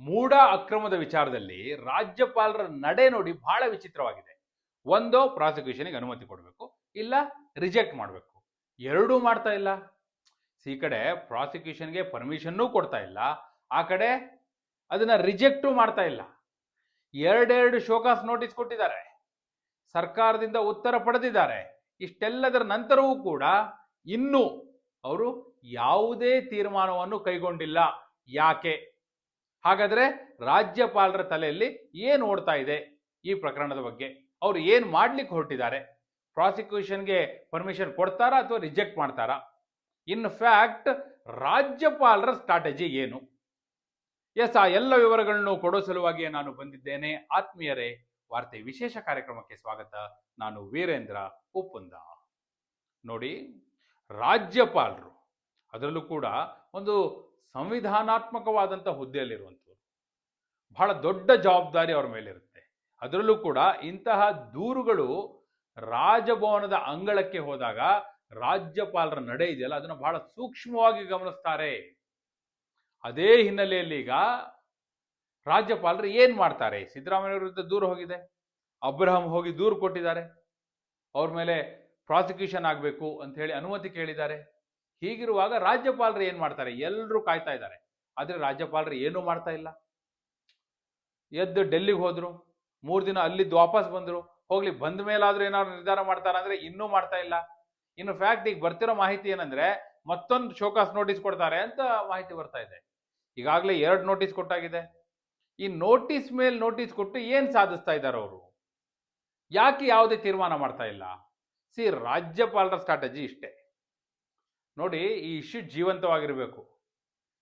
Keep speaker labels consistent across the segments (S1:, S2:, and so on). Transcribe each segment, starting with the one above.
S1: ಮೂಢ ಅಕ್ರಮದ ವಿಚಾರದಲ್ಲಿ ರಾಜ್ಯಪಾಲರ ನಡೆ ನೋಡಿ ಬಹಳ ವಿಚಿತ್ರವಾಗಿದೆ. ಒಂದೋ ಪ್ರಾಸಿಕ್ಯೂಷನ್ಗೆ ಅನುಮತಿ ಕೊಡಬೇಕು, ಇಲ್ಲ ರಿಜೆಕ್ಟ್ ಮಾಡಬೇಕು. ಎರಡೂ ಮಾಡ್ತಾ ಇಲ್ಲ. ಈ ಕಡೆ ಪ್ರಾಸಿಕ್ಯೂಷನ್ಗೆ ಪರ್ಮಿಷನ್ನೂ ಕೊಡ್ತಾ ಇಲ್ಲ. ಆ ಕಡೆ ಅದನ್ನ ರಿಜೆಕ್ಟು ಮಾಡ್ತಾ ಇಲ್ಲ. ಎರಡೆರಡು ಶೋಕಾಸ್ ನೋಟಿಸ್ ಕೊಟ್ಟಿದ್ದಾರೆ. ಸರ್ಕಾರದಿಂದ ಉತ್ತರ ಪಡೆದಿದ್ದಾರೆ. ಇಷ್ಟೆಲ್ಲದರ ನಂತರವೂ ಕೂಡ ಇನ್ನೂ ಅವರು ಯಾವುದೇ ತೀರ್ಮಾನವನ್ನು ಕೈಗೊಂಡಿಲ್ಲ. ಯಾಕೆ? ಹಾಗಾದ್ರೆ ರಾಜ್ಯಪಾಲರ ತಲೆಯಲ್ಲಿ ಏನು ಓಡ್ತಾ ಇದೆ ಈ ಪ್ರಕರಣದ ಬಗ್ಗೆ? ಅವರು ಏನು ಮಾಡ್ಲಿಕ್ಕೆ ಹೊರಟಿದ್ದಾರೆ? ಪ್ರಾಸಿಕ್ಯೂಷನ್ಗೆ ಪರ್ಮಿಷನ್ ಕೊಡ್ತಾರಾ ಅಥವಾ ರಿಜೆಕ್ಟ್ ಮಾಡ್ತಾರಾ? ಇನ್ ಫ್ಯಾಕ್ಟ್ ರಾಜ್ಯಪಾಲರ ಸ್ಟ್ರಾಟಜಿ ಏನು? ಎಸ್, ಆ ಎಲ್ಲ ವಿವರಗಳನ್ನು ಕೊಡೋ ಸಲುವಾಗಿ ನಾನು ಬಂದಿದ್ದೇನೆ. ಆತ್ಮೀಯರೇ, ವಾರ್ತೆ ವಿಶೇಷ ಕಾರ್ಯಕ್ರಮಕ್ಕೆ ಸ್ವಾಗತ. ನಾನು ವೀರೇಂದ್ರ ಉಪ್ಪುಂದ ನೋಡಿ, ರಾಜ್ಯಪಾಲರು, ಅದರಲ್ಲೂ ಕೂಡ ಒಂದು ಸಂವಿಧಾನಾತ್ಮಕವಾದಂಥ ಹುದ್ದೆಯಲ್ಲಿರುವಂಥವ್ರು. ಬಹಳ ದೊಡ್ಡ ಜವಾಬ್ದಾರಿ ಅವರ ಮೇಲಿರುತ್ತೆ. ಅದರಲ್ಲೂ ಕೂಡ ಇಂತಹ ದೂರುಗಳು ರಾಜಭವನದ ಅಂಗಳಕ್ಕೆ ಹೋದಾಗ ರಾಜ್ಯಪಾಲರ ನಡೆ ಇದೆಯಲ್ಲ, ಅದನ್ನು ಬಹಳ ಸೂಕ್ಷ್ಮವಾಗಿ ಗಮನಿಸ್ತಾರೆ. ಅದೇ ಹಿನ್ನೆಲೆಯಲ್ಲಿ ಈಗ ರಾಜ್ಯಪಾಲರು ಏನು ಮಾಡ್ತಾರೆ? ಸಿದ್ದರಾಮಯ್ಯ ವಿರುದ್ಧ ದೂರು ಹೋಗಿದೆ. ಅಬ್ರಹಂ ಹೋಗಿ ದೂರು ಕೊಟ್ಟಿದ್ದಾರೆ. ಅವ್ರ ಮೇಲೆ ಪ್ರಾಸಿಕ್ಯೂಷನ್ ಆಗಬೇಕು ಅಂತ ಹೇಳಿ ಅನುಮತಿ ಕೇಳಿದ್ದಾರೆ. ಹೀಗಿರುವಾಗ ರಾಜ್ಯಪಾಲರು ಏನ್ ಮಾಡ್ತಾರೆ? ಎಲ್ಲರೂ ಕಾಯ್ತಾ ಇದ್ದಾರೆ. ಆದ್ರೆ ರಾಜ್ಯಪಾಲರು ಏನೂ ಮಾಡ್ತಾ ಇಲ್ಲ. ಎದ್ದು ಡೆಲ್ಲಿಗೆ ಹೋದ್ರು, ಮೂರು ದಿನ ಅಲ್ಲಿದ್ದು ವಾಪಸ್ ಬಂದ್ರು, ಹೋಗ್ಲಿ ಬಂದ ಮೇಲಾದ್ರೂ ಏನಾದ್ರು ನಿರ್ಧಾರ ಮಾಡ್ತಾರ ಅಂದ್ರೆ ಇನ್ನೂ ಮಾಡ್ತಾ ಇಲ್ಲ. ಇನ್ನು ಫ್ಯಾಕ್ಟ್ ಈಗ ಬರ್ತಿರೋ ಮಾಹಿತಿ ಏನಂದ್ರೆ ಮತ್ತೊಂದು ಶೋಕಾಸ್ ನೋಟಿಸ್ ಕೊಡ್ತಾರೆ ಅಂತ ಮಾಹಿತಿ ಬರ್ತಾ ಇದೆ. ಈಗಾಗಲೇ ಎರಡು ನೋಟಿಸ್ ಕೊಟ್ಟಾಗಿದೆ. ಈ ನೋಟಿಸ್ ಮೇಲೆ ನೋಟಿಸ್ ಕೊಟ್ಟು ಏನ್ ಸಾಧಿಸ್ತಾ ಇದ್ದಾರೆ ಅವರು? ಯಾಕೆ ಯಾವುದೇ ತೀರ್ಮಾನ ಮಾಡ್ತಾ ಇಲ್ಲ? ಸಿ, ರಾಜ್ಯಪಾಲರ ಸ್ಟ್ರಾಟಜಿ ಇಷ್ಟೇ. ನೋಡಿ, ಈ ಇಶ್ಯೂ ಜೀವಂತವಾಗಿರಬೇಕು.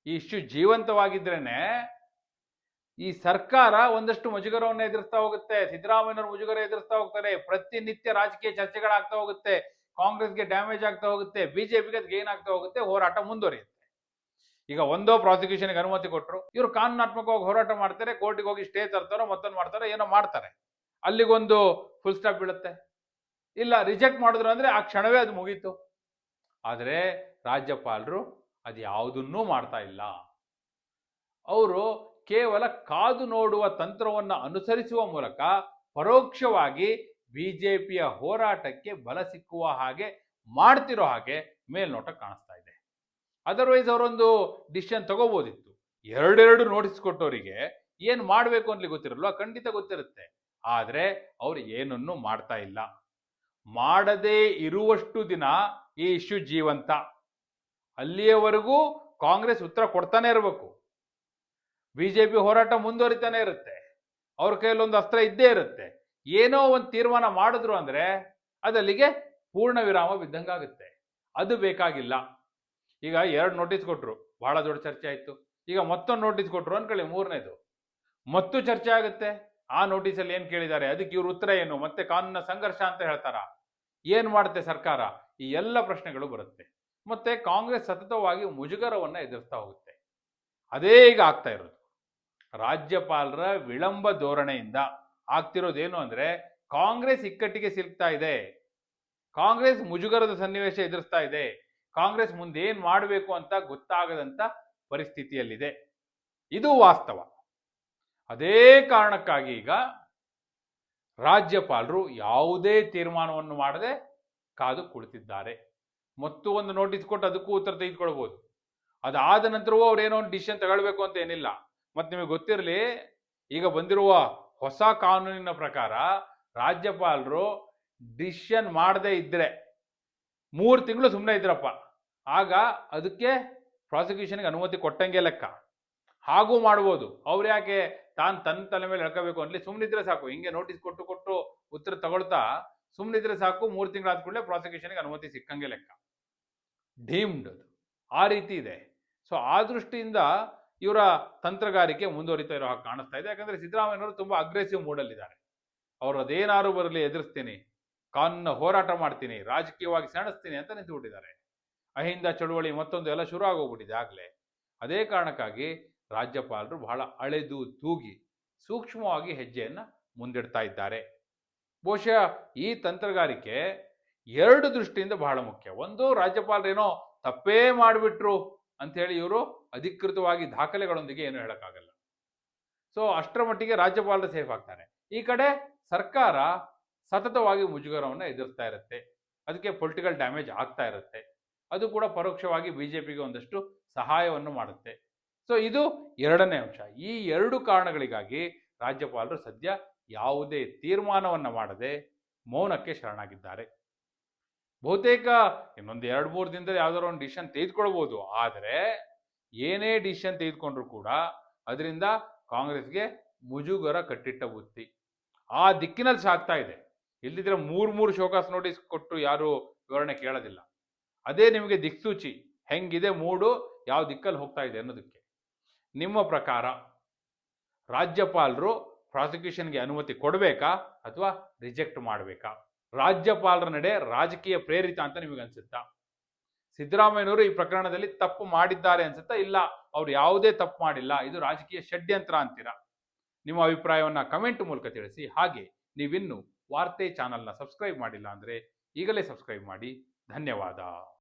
S1: ಈ ಇಶ್ಯೂ ಜೀವಂತವಾಗಿದ್ರೇನೆ ಈ ಸರ್ಕಾರ ಒಂದಷ್ಟು ಮುಜುಗರವನ್ನು ಎದುರಿಸ್ತಾ ಹೋಗುತ್ತೆ. ಸಿದ್ದರಾಮಯ್ಯನವರು ಮುಜುಗರ ಎದುರಿಸ್ತಾ ಹೋಗ್ತಾರೆ. ಪ್ರತಿನಿತ್ಯ ರಾಜಕೀಯ ಚರ್ಚೆಗಳಾಗ್ತಾ ಹೋಗುತ್ತೆ. ಕಾಂಗ್ರೆಸ್ಗೆ ಡ್ಯಾಮೇಜ್ ಆಗ್ತಾ ಹೋಗುತ್ತೆ. ಬಿಜೆಪಿಗೆ ಅದು ಗೇನ್ ಆಗ್ತಾ ಹೋಗುತ್ತೆ. ಹೋರಾಟ ಮುಂದುವರಿಯುತ್ತೆ. ಈಗ ಒಂದೋ ಪ್ರಾಸಿಕ್ಯೂಷನ್ಗೆ ಅನುಮತಿ ಕೊಟ್ಟರು ಇವರು ಕಾನೂನಾತ್ಮಕವಾಗಿ ಹೋರಾಟ ಮಾಡ್ತಾರೆ, ಕೋರ್ಟಿಗೆ ಹೋಗಿ ಸ್ಟೇ ತರ್ತಾರೋ, ಮತ್ತೊಂದು ಮಾಡ್ತಾರೋ, ಏನೋ ಮಾಡ್ತಾರೆ. ಅಲ್ಲಿಗೊಂದು ಫುಲ್ ಸ್ಟಾಪ್ ಬೀಳುತ್ತೆ. ಇಲ್ಲ ರಿಜೆಕ್ಟ್ ಮಾಡಿದ್ರು ಅಂದ್ರೆ ಆ ಕ್ಷಣವೇ ಅದು ಮುಗೀತು. ಆದರೆ ರಾಜ್ಯಪಾಲರು ಅದು ಯಾವುದನ್ನೂ ಮಾಡ್ತಾ ಇಲ್ಲ. ಅವರು ಕೇವಲ ಕಾದು ನೋಡುವ ತಂತ್ರವನ್ನು ಅನುಸರಿಸುವ ಮೂಲಕ ಪರೋಕ್ಷವಾಗಿ ಬಿಜೆಪಿಯ ಹೋರಾಟಕ್ಕೆ ಬಲ ಸಿಕ್ಕುವ ಹಾಗೆ ಮಾಡ್ತಿರೋ ಹಾಗೆ ಮೇಲ್ನೋಟ ಕಾಣಿಸ್ತಾ ಇದೆ. ಅದರ್ವೈಸ್ ಅವರೊಂದು ಡಿಸಿಷನ್ ತಗೋಬೋದಿತ್ತು. ಎರಡೆರಡು ನೋಟಿಸ್ ಕೊಟ್ಟವರಿಗೆ ಏನು ಮಾಡಬೇಕು ಅಂತ ಗೊತ್ತಿರಲ್ವಾ? ಖಂಡಿತ ಗೊತ್ತಿರುತ್ತೆ. ಆದರೆ ಅವರು ಏನನ್ನು ಮಾಡ್ತಾ ಇಲ್ಲ. ಮಾಡದೇ ಇರುವಷ್ಟು ದಿನ ಈ ಇಶ್ಯೂ ಜೀವಂತ. ಅಲ್ಲಿಯವರೆಗೂ ಕಾಂಗ್ರೆಸ್ ಉತ್ತರ ಕೊಡ್ತಾನೆ ಇರಬೇಕು. ಬಿಜೆಪಿ ಹೋರಾಟ ಮುಂದುವರಿತಾನೆ ಇರುತ್ತೆ. ಅವ್ರ ಕೈಯಲ್ಲಿ ಒಂದು ಅಸ್ತ್ರ ಇದ್ದೇ ಇರುತ್ತೆ. ಏನೋ ಒಂದು ತೀರ್ಮಾನ ಮಾಡಿದ್ರು ಅಂದ್ರೆ ಅದಲ್ಲಿಗೆ ಪೂರ್ಣ ವಿರಾಮ ಬಿದ್ದಂಗಾಗುತ್ತೆ. ಅದು ಬೇಕಾಗಿಲ್ಲ. ಈಗ ಎರಡು ನೋಟಿಸ್ ಕೊಟ್ಟರು ಬಹಳ ದೊಡ್ಡ ಚರ್ಚೆ ಆಯ್ತು. ಈಗ ಮತ್ತೊಂದು ನೋಟಿಸ್ ಕೊಟ್ರು ಅನ್ಕೊಳ್ಳಿ, ಮೂರನೇದು. ಮತ್ತೂ ಚರ್ಚೆ ಆಗುತ್ತೆ. ಆ ನೋಟಿಸಲ್ಲಿ ಏನು ಕೇಳಿದ್ದಾರೆ? ಅದಕ್ಕೆ ಇವ್ರ ಉತ್ತರ ಏನು? ಮತ್ತೆ ಕಾನೂನಿನ ಸಂಘರ್ಷ ಅಂತ ಹೇಳ್ತಾರ? ಏನ್ ಮಾಡುತ್ತೆ ಸರ್ಕಾರ? ಈ ಎಲ್ಲ ಪ್ರಶ್ನೆಗಳು ಬರುತ್ತೆ. ಮತ್ತೆ ಕಾಂಗ್ರೆಸ್ ಸತತವಾಗಿ ಮುಜುಗರವನ್ನು ಎದುರಿಸ್ತಾ ಹೋಗುತ್ತೆ. ಅದೇ ಈಗ ಆಗ್ತಾ ಇರೋದು. ರಾಜ್ಯಪಾಲರ ವಿಳಂಬ ಧೋರಣೆಯಿಂದ ಆಗ್ತಿರೋದೇನು ಅಂದ್ರೆ ಕಾಂಗ್ರೆಸ್ ಇಕ್ಕಟ್ಟಿಗೆ ಸಿಲ್ಕ್ತಾ ಇದೆ. ಕಾಂಗ್ರೆಸ್ ಮುಜುಗರದ ಸನ್ನಿವೇಶ ಎದುರಿಸ್ತಾ ಇದೆ. ಕಾಂಗ್ರೆಸ್ ಮುಂದೆ ಏನ್ ಮಾಡಬೇಕು ಅಂತ ಗೊತ್ತಾಗದಂತ ಪರಿಸ್ಥಿತಿಯಲ್ಲಿದೆ. ಇದು ವಾಸ್ತವ. ಅದೇ ಕಾರಣಕ್ಕಾಗಿ ಈಗ ರಾಜ್ಯಪಾಲರು ಯಾವುದೇ ತೀರ್ಮಾನವನ್ನು ಮಾಡದೆ ಕಾದು ಕುಳಿತಿದ್ದಾರೆ. ಮತ್ತು ಒಂದು ನೋಟಿಸ್ ಕೊಟ್ಟು ಅದಕ್ಕೂ ಉತ್ತರ ತೆಗೆದುಕೊಳ್ಬಹುದು ಅದಾದ ನಂತರವೂ ಅವ್ರು ಏನೋ ಒಂದು ಡಿಸಿಷನ್ ತಗೊಳ್ಬೇಕು ಅಂತ ಏನಿಲ್ಲ. ಮತ್ತೆ ನಿಮಗೆ ಗೊತ್ತಿರಲಿ, ಈಗ ಬಂದಿರುವ ಹೊಸ ಕಾನೂನಿನ ಪ್ರಕಾರ ರಾಜ್ಯಪಾಲರು ಡಿಸಿಷನ್ ಮಾಡದೇ ಇದ್ದರೆ ಮೂರು ತಿಂಗಳು ಸುಮ್ಮನೆ ಇದ್ರಪ್ಪ. ಆಗ ಅದಕ್ಕೆ ಪ್ರಾಸಿಕ್ಯೂಷನ್ಗೆ ಅನುಮತಿ ಕೊಟ್ಟಂಗೆ ಲೆಕ್ಕ. ಹಾಗೂ ಮಾಡ್ಬೋದು. ಅವ್ರು ಯಾಕೆ ತಾನು ತನ್ನ ತಲೆ ಮೇಲೆ ಎಳ್ಕೋಬೇಕು ಅನ್ಲಿ ಸುಮ್ಮನಿದ್ರೆ ಸಾಕು. ಹಿಂಗೆ ನೋಟಿಸ್ ಕೊಟ್ಟು ಕೊಟ್ಟು ಉತ್ತರ ತಗೊಳ್ತಾ ಸುಮ್ಮನಿದ್ರೆ ಸಾಕು, ಮೂರು ತಿಂಗಳಾದ ಕೂಡಲೇ ಪ್ರಾಸಿಕ್ಯೂಷನ್ಗೆ ಅನುಮತಿ ಸಿಕ್ಕಂಗೆ ಲೆಕ್ಕ. ಡೀಮ್ಡ್ ಆ ರೀತಿ ಇದೆ. ಸೊ ಆ ದೃಷ್ಟಿಯಿಂದ ಇವರ ತಂತ್ರಗಾರಿಕೆ ಮುಂದುವರಿತಾ ಇರೋ ಹಾಗೆ ಕಾಣಿಸ್ತಾ ಇದೆ. ಯಾಕಂದ್ರೆ ಸಿದ್ದರಾಮಯ್ಯನವರು ತುಂಬಾ ಅಗ್ರೆಸಿವ್ ಮೂಡಲ್ಲಿದ್ದಾರೆ ಅವರು ಅದೇನಾರು ಬರಲಿ ಎದುರಿಸ್ತೀನಿ ಕಾನೂನ ಹೋರಾಟ ಮಾಡ್ತೀನಿ, ರಾಜಕೀಯವಾಗಿ ಸೆಣಸ್ತೀನಿ ಅಂತ ನಿಂತುಬಿಟ್ಟಿದ್ದಾರೆ. ಅಹಿಂದ ಚಳುವಳಿ ಮತ್ತೊಂದು ಎಲ್ಲ ಶುರು ಆಗೋಗ್ಬಿಟ್ಟಿದೆ ಆಗ್ಲೇ. ಅದೇ ಕಾರಣಕ್ಕಾಗಿ ರಾಜ್ಯಪಾಲರು ಬಹಳ ಅಳೆದು ತೂಗಿ ಸೂಕ್ಷ್ಮವಾಗಿ ಹೆಜ್ಜೆಯನ್ನು ಮುಂದಿಡ್ತಾ ಇದ್ದಾರೆ. ಬಹುಶಃ ಈ ತಂತ್ರಗಾರಿಕೆ ಎರಡು ದೃಷ್ಟಿಯಿಂದ ಬಹಳ ಮುಖ್ಯ. ಒಂದು, ರಾಜ್ಯಪಾಲರೇನೋ ತಪ್ಪೇ ಮಾಡಿಬಿಟ್ರು ಅಂತ ಹೇಳಿ ಇವರು ಅಧಿಕೃತವಾಗಿ ದಾಖಲೆಗಳೊಂದಿಗೆ ಏನು ಹೇಳೋಕ್ಕಾಗಲ್ಲ. ಸೊ ಅಷ್ಟರ ಮಟ್ಟಿಗೆ ರಾಜ್ಯಪಾಲರು ಸೇಫ್ ಆಗ್ತಾರೆ. ಈ ಕಡೆ ಸರ್ಕಾರ ಸತತವಾಗಿ ಮುಜುಗರವನ್ನು ಎದುರಿಸ್ತಾ ಇರುತ್ತೆ. ಅದಕ್ಕೆ ಪೊಲಿಟಿಕಲ್ ಡ್ಯಾಮೇಜ್ ಆಗ್ತಾ ಇರುತ್ತೆ. ಅದು ಕೂಡ ಪರೋಕ್ಷವಾಗಿ ಬಿಜೆಪಿಗೆ ಒಂದಷ್ಟು ಸಹಾಯವನ್ನು ಮಾಡುತ್ತೆ. ಸೊ ಇದು ಎರಡನೇ ಅಂಶ. ಈ ಎರಡು ಕಾರಣಗಳಿಗಾಗಿ ರಾಜ್ಯಪಾಲರು ಸದ್ಯ ಯಾವುದೇ ತೀರ್ಮಾನವನ್ನು ಮಾಡದೆ ಮೌನಕ್ಕೆ ಶರಣಾಗಿದ್ದಾರೆ. ಬಹುತೇಕ ಇನ್ನೊಂದು ಎರಡು ಮೂರು ದಿನದಲ್ಲಿ ಯಾವ್ದಾದ್ರು ಒಂದು ಡಿಸಿಷನ್ ತೆಗೆದುಕೊಳ್ಬೋದು. ಆದರೆ ಏನೇ ಡಿಸಿಷನ್ ತೆಗೆದುಕೊಂಡ್ರು ಕೂಡ ಅದರಿಂದ ಕಾಂಗ್ರೆಸ್ಗೆ ಮುಜುಗರ ಕಟ್ಟಿಟ್ಟ ಬುತ್ತಿ. ಆ ದಿಕ್ಕಿನಲ್ಲಿ ಸಾಗ್ತಾ ಇದೆ. ಇಲ್ಲಿದ್ರೆ ಮೂರು ಮೂರು ಶೋಕಾಸ್ ನೋಟಿಸ್ ಕೊಟ್ಟು ಯಾರು ವಿವರಣೆ ಕೇಳೋದಿಲ್ಲ. ಅದೇ ನಿಮಗೆ ದಿಕ್ಸೂಚಿ. ಹೆಂಗಿದೆ, ಮೂಡು, ಯಾವ ದಿಕ್ಕಲ್ಲಿ ಹೋಗ್ತಾ ಇದೆ ಅನ್ನೋದಕ್ಕೆ. ನಿಮ್ಮ ಪ್ರಕಾರ ರಾಜ್ಯಪಾಲರು ಪ್ರಾಸಿಕ್ಯೂಷನ್ಗೆ ಅನುಮತಿ ಕೊಡಬೇಕಾ ಅಥವಾ ರಿಜೆಕ್ಟ್ ಮಾಡಬೇಕಾ? ರಾಜ್ಯಪಾಲರ ನಡೆ ರಾಜಕೀಯ ಪ್ರೇರಿತ ಅಂತ ನಿಮಗೆ ಅನಿಸುತ್ತಾ? ಸಿದ್ದರಾಮಯ್ಯನವರು ಈ ಪ್ರಕರಣದಲ್ಲಿ ತಪ್ಪು ಮಾಡಿದ್ದಾರೆ ಅನ್ಸುತ್ತಾ? ಇಲ್ಲ, ಅವ್ರು ಯಾವುದೇ ತಪ್ಪು ಮಾಡಿಲ್ಲ, ಇದು ರಾಜಕೀಯ ಷಡ್ಯಂತ್ರ ಅಂತೀರಾ? ನಿಮ್ಮ ಅಭಿಪ್ರಾಯವನ್ನ ಕಮೆಂಟ್ ಮೂಲಕ ತಿಳಿಸಿ. ಹಾಗೆ ನೀವಿನ್ನು ವಾರ್ತೆ ಚಾನಲ್ನ ಸಬ್ಸ್ಕ್ರೈಬ್ ಮಾಡಿಲ್ಲ ಅಂದ್ರೆ ಈಗಲೇ ಸಬ್ಸ್ಕ್ರೈಬ್ ಮಾಡಿ. ಧನ್ಯವಾದ.